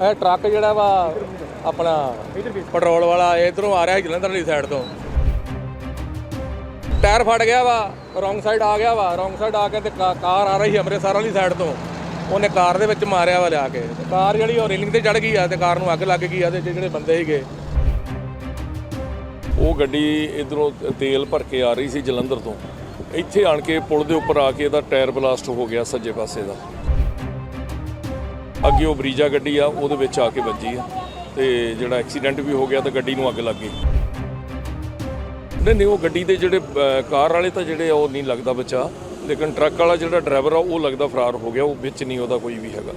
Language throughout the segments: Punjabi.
ਇਹ ਟਰੱਕ ਜਿਹੜਾ ਵਾ, ਆਪਣਾ ਪੈਟਰੋਲ ਵਾਲਾ ਇਧਰੋਂ ਆ ਰਿਹਾ ਜਲੰਧਰ ਵਾਲੀ ਸਾਈਡ ਤੋਂ। ਟਾਇਰ ਫਟ ਗਿਆ ਵਾ ਰੋਂਗ ਸਾਈਡ ਆ ਗਿਆ ਵਾ ਰੋਂਗ ਸਾਈਡ ਆ ਕੇ ਤੇ ਕਾ- ਕਾਰ ਆ ਰਹੀ ਸੀ ਅੰਮ੍ਰਿਤਸਰ ਵਾਲੀ ਸਾਈਡ ਤੋਂ। ਉਹਨੇ ਕਾਰ ਦੇ ਵਿੱਚ ਮਾਰਿਆ ਵਾ ਲਿਆ ਕੇ। ਤੇ ਕਾਰ ਜਿਹੜੀ ਉਹ ਰੇਲਿੰਗ ਤੇ ਚੜ ਗਈ ਆ ਤੇ ਕਾਰ ਨੂੰ ਅੱਗ ਲੱਗ ਗਈ ਆ ਤੇ ਜਿਹੜੇ ਬੰਦੇ ਸੀਗੇ। ਉਹ ਗੱਡੀ ਇਧਰੋਂ ਤੇਲ ਭਰ ਕੇ ਆ ਰਹੀ ਸੀ ਜਲੰਧਰ ਤੋਂ। ਇੱਥੇ ਆਣ ਕੇ ਪੁਲ ਦੇ ਉੱਪਰ ਆ ਕੇ ਇਹਦਾ ਟਾਇਰ ਬਲਾਸਟ ਹੋ ਗਿਆ ਸੱਜੇ ਪਾਸੇ ਦਾ। ਅੱਗੇ ਉਹ ਬਰੀਜਾ ਗੱਡੀ ਆ ਉਹਦੇ ਵਿੱਚ ਆ ਕੇ ਵੱਜੀ ਆ। ਤੇ ਜਿਹੜਾ ਐਕਸੀਡੈਂਟ ਵੀ ਹੋ ਗਿਆ ਤਾਂ ਗੱਡੀ ਨੂੰ ਅੱਗ ਲੱਗ ਗਈ। ਨਹੀਂ ਨਹੀਂ ਉਹ ਗੱਡੀ ਦੇ ਜਿਹੜੇ ਕਾਰ ਵਾਲੇ ਤਾਂ ਜਿਹੜੇ ਉਹ ਨਹੀਂ ਲੱਗਦਾ ਬਚਾ। ਲੇਕਿਨ ਟਰੱਕ ਵਾਲਾ ਜਿਹੜਾ ਡਰਾਈਵਰ ਆ ਉਹ ਲੱਗਦਾ ਫਰਾਰ ਹੋ ਗਿਆ ਉਹ ਵਿੱਚ ਨਹੀਂ ਉਹਦਾ ਕੋਈ ਵੀ ਹੈਗਾ।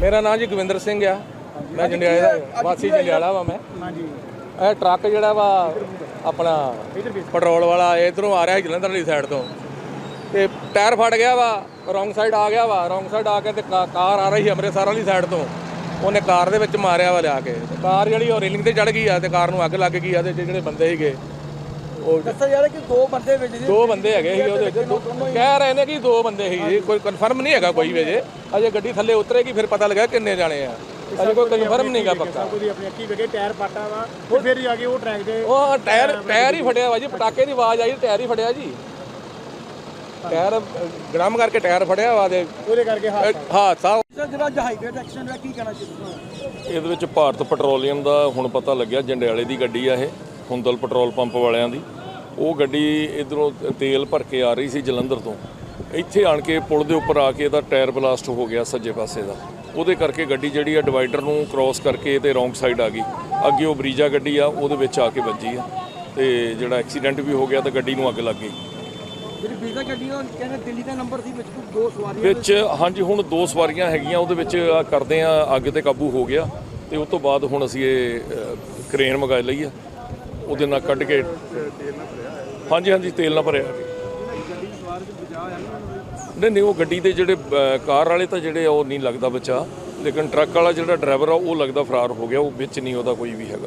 ਮੇਰਾ ਨਾਮ ਜੀ ਗਵਿੰਦਰ ਸਿੰਘ ਆ। ਮੈਂ ਜੰਡਿਆਲੇ ਦਾ ਵਾਸੀ ਜੰਡਿਆਲਾ ਵਾ ਮੈਂ। ਹਾਂਜੀ। ਇਹ ਟਰੱਕ ਜਿਹੜਾ ਵਾ ਆਪਣਾ ਪੈਟਰੋਲ ਵਾਲਾ ਇਧਰੋਂ ਆ ਰਿਹਾ ਜਲੰਧਰ ਵਾਲੀ ਸਾਈਡ ਤੋਂ। ਤੇ ਟਾਇਰ ਫਟ ਗਿਆ ਵਾ ਰੋਂਗ ਸਾਈਡ ਆ ਗਿਆ ਵਾ ਰੋਂਗ ਸਾਈਡ ਆ ਕੇ ਤੇ ਕਾਰ ਆ ਰਹੀ ਅੰਮ੍ਰਿਤਸਰ ਵਾਲੀ ਸਾਈਡ ਤੋਂ। ਉਹਨੇ ਕਾਰ ਦੇ ਵਿੱਚ ਮਾਰਿਆ ਵਾ ਲਿਆ ਕੇ। ਕਾਰ ਜਿਹੜੀ ਉਹ ਰੇਲਿੰਗ ਤੇ ਚੜ ਗਈ ਆ ਤੇ ਕਾਰ ਨੂੰ ਅੱਗ ਲੱਗ ਗਈ ਆ ਤੇ ਜਿਹੜੇ ਬੰਦੇ ਸੀਗੇ ਉਹ ਦੱਸਿਆ ਜਾ ਰਿਹਾ ਕਿ ਦੋ ਬੰਦੇ ਵਿੱਚ ਦੋ ਬੰਦੇ ਹੈਗੇ ਸੀ ਉਹਦੇ ਵਿੱਚ। ਕਹਿ ਰਹੇ ਨੇ ਕਿ ਦੋ ਬੰਦੇ ਸੀ। ਕੋਈ ਕਨਫਰਮ ਨਹੀਂ ਹੈਗਾ ਕੋਈ ਵੀ ਅਜੇ। ਗੱਡੀ ਥੱਲੇ ਉਤਰੇਗੀ ਫਿਰ ਪਤਾ ਲੱਗਾ ਕਿੰਨੇ ਜਾਣੇ ਆ। ਅਜੇ ਕੋਈ ਕਨਫਰਮ ਨਹੀਂਗਾ ਪੱਕਾ। ਕੋਈ ਆਪਣੀ ਅੱਖੀ ਵੇਖੇ ਟਾਇਰ ਪਾਟਾ ਵਾ ਫਿਰ ਜਾ ਕੇ ਉਹ ਟਰੈਕ ਦੇ ਉਹ ਟਾਇਰ ਟਾਇਰ ਹੀ ਫਟਿਆ ਵਾ ਜੀ ਪਟਾਕੇ ਦੀ ਆਵਾਜ਼ ਆਈ ਟਾਇਰ ਹੀ ਫਟਿਆ ਜੀ। ਟਾਇਰ ਗ੍ਰਾਮ ਕਰਕੇ ਟਾਇਰ ਫਟਿਆ ਵਾ ਤੇ ਉਹਦੇ ਕਰਕੇ ਹਾਦਸਾ। ਜਿਹੜਾ ਹਾਈਵੇ ਦਾ ਐਕਸੀਡੈਂਟ ਹੋਇਆ ਕੀ ਕਹਿਣਾ ਚਾਹੀਦਾ ਇਹਦੇ ਵਿੱਚ ਭਾਰਤ ਪੈਟਰੋਲੀਅਮ ਦਾ ਹੁਣ ਪਤਾ ਲੱਗਿਆ ਜੰਡਿਆਲੇ ਦੀ ਗੱਡੀ ਆ ਇਹ ਹੁੰਦਲ ਪੈਟਰੋਲ ਪੰਪ ਵਾਲਿਆਂ ਦੀ। ਉਹ ਗੱਡੀ ਇਧਰੋਂ ਤੇਲ ਭਰ ਕੇ ਆ ਰਹੀ ਸੀ ਜਲੰਧਰ ਤੋਂ। ਇੱਥੇ ਆਣ ਕੇ ਪੁਲ ਦੇ ਉੱਪਰ ਆ ਕੇ ਇਹਦਾ ਟਾਇਰ ਬਲਾਸਟ ਹੋ ਗਿਆ ਸੱਜੇ ਪਾਸੇ ਦਾ। ਉਹਦੇ ਕਰਕੇ ਗੱਡੀ ਜਿਹੜੀ ਆ ਡਿਵਾਈਡਰ ਨੂੰ ਕ੍ਰਾਸ ਕਰਕੇ ਤੇ ਰੋਂਗ ਸਾਈਡ ਆ ਗਈ। ਅੱਗੇ ਉਹ ਬਰੀਜਾ ਗੱਡੀ ਆ ਉਹਦੇ ਵਿੱਚ ਆ ਕੇ ਵੱਜੀ ਆ। ਤੇ ਜਿਹੜਾ ਐਕਸੀਡੈਂਟ ਵੀ ਹੋ ਗਿਆ ਤਾਂ ਗੱਡੀ ਨੂੰ ਅੱਗ ਲੱਗ ਗਈ। ਜਿਹੜੀ ਵੀਜ਼ਾ ਗੱਡੀ ਉਹ ਕਹਿੰਦੇ ਦਿੱਲੀ ਦਾ ਨੰਬਰ ਸੀ ਵਿੱਚ ਦੋ ਸਵਾਰੀਆਂ ਵਿੱਚ ਹਾਂਜੀ ਹੁਣ ਦੋ ਸਵਾਰੀਆਂ ਹੈਗੀਆਂ ਉਹਦੇ ਵਿੱਚ ਆ ਕਰਦੇ ਆ ਅੱਗ ਤੇ ਕਾਬੂ ਹੋ ਗਿਆ। ਤੇ ਉਸ ਤੋਂ ਬਾਅਦ ਹੁਣ ਅਸੀਂ ਇਹ ਅ, ਕਰੇਨ ਮੰਗਾ ਲਈ ਆ। ਉਹਦੇ ਨਾਲ ਕੱਢ ਕੇ ਹਾਂਜੀ ਹਾਂਜੀ ਤੇਲ ਨਾਲ ਭਰਿਆ। ਨਹੀਂ ਨਹੀਂ ਉਹ ਗੱਡੀ ਦੇ ਜਿਹੜੇ ਅ, ਕਾਰ ਵਾਲੇ ਤਾਂ ਜਿਹੜੇ ਆ ਉਹ ਨਹੀਂ ਲੱਗਦਾ ਬਚਾ। ਲੇਕਿਨ ਟਰੱਕ ਵਾਲਾ ਜਿਹੜਾ ਡਰਾਈਵਰ ਆ ਉਹ ਲੱਗਦਾ ਫਰਾਰ ਹੋ ਗਿਆ ਉਹ ਵਿੱਚ ਨਹੀਂ ਉਹਦਾ ਕੋਈ ਵੀ ਹੈਗਾ।